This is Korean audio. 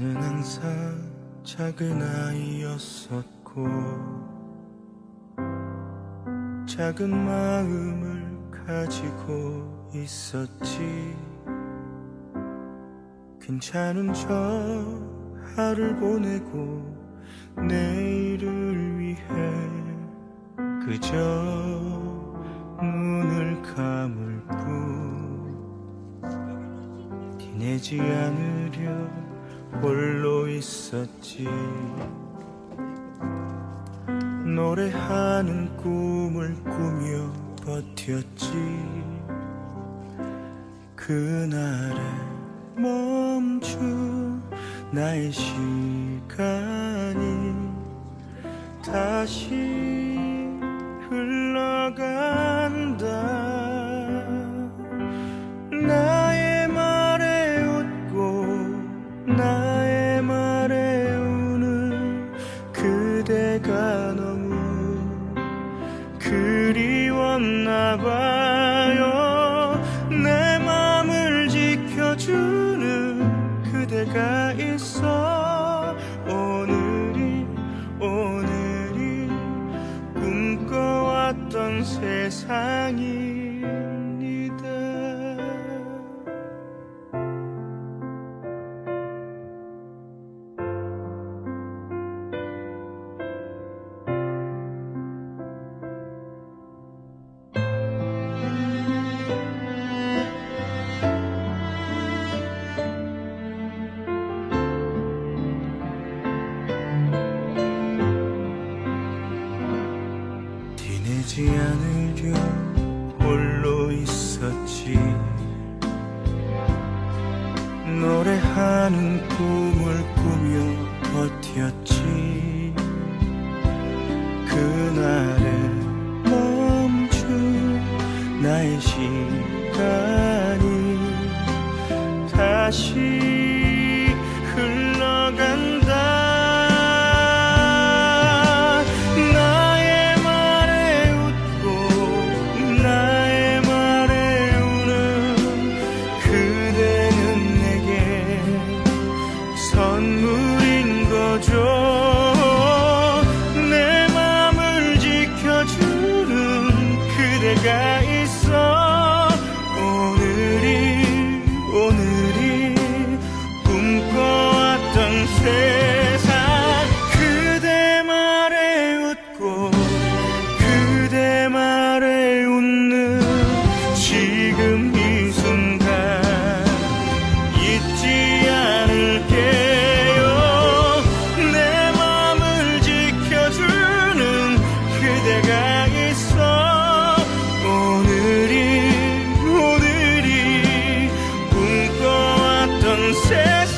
항상 작은 아이였었고 작은 마음을 가지고 있었지. 괜찮은 척 하루 보내고 내일을 위해 그저 눈을 감을 뿐. 티내지 않으려 홀로 있었지. 노래하는 꿈을 꾸며 버텼지. 그날에 멈춘 나의 시간이 다시 봐요. 내 맘을 지켜주는 그대가 있어. 오늘이 오늘이 꿈꿔왔던 세상입 티내지 않으려 홀로 있었지. 노래하는 꿈을 꾸며 버텼지. 그날에 멈춘 나의 시간이 다시 그대가 있어. 오늘이 오늘이 꿈꿔왔던 세상. 그대 말에 웃고 그대 말에 웃는 지금 이 순간 잊지 않을게요. 내 맘을 지켜주는 그대가 있어 오